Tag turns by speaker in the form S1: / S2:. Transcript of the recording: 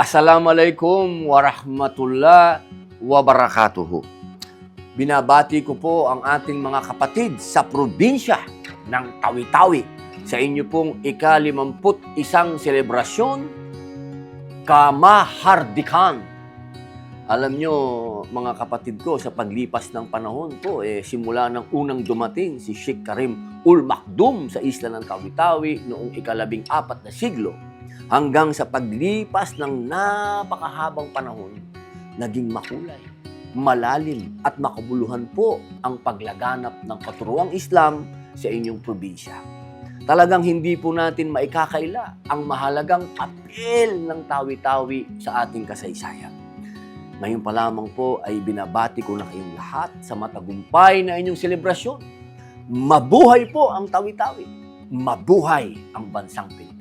S1: Assalamualaikum warahmatullah wabarakatuhu. Binabati ko po ang ating mga kapatid sa probinsya ng Tawi-Tawi sa inyo pong ikalimamput isang selebrasyon Kamahardikan. Alam nyo, mga kapatid ko, sa paglipas ng panahon po, eh, simula ng unang dumating si Sheikh Karim Ul Makdum sa isla ng Tawi-Tawi noong ikalabing apat na siglo, hanggang sa paglipas ng napakahabang panahon, naging makulay, malalim at makabuluhan po ang paglaganap ng katuruang Islam sa inyong probinsya. Talagang hindi po natin maikakaila ang mahalagang papel ng tawi-tawi sa ating kasaysayan. Ngayon pa lamang po ay binabati ko na kayong lahat sa matagumpay na inyong selebrasyon. Mabuhay po ang tawi-tawi. Mabuhay ang bansang Pilipinas.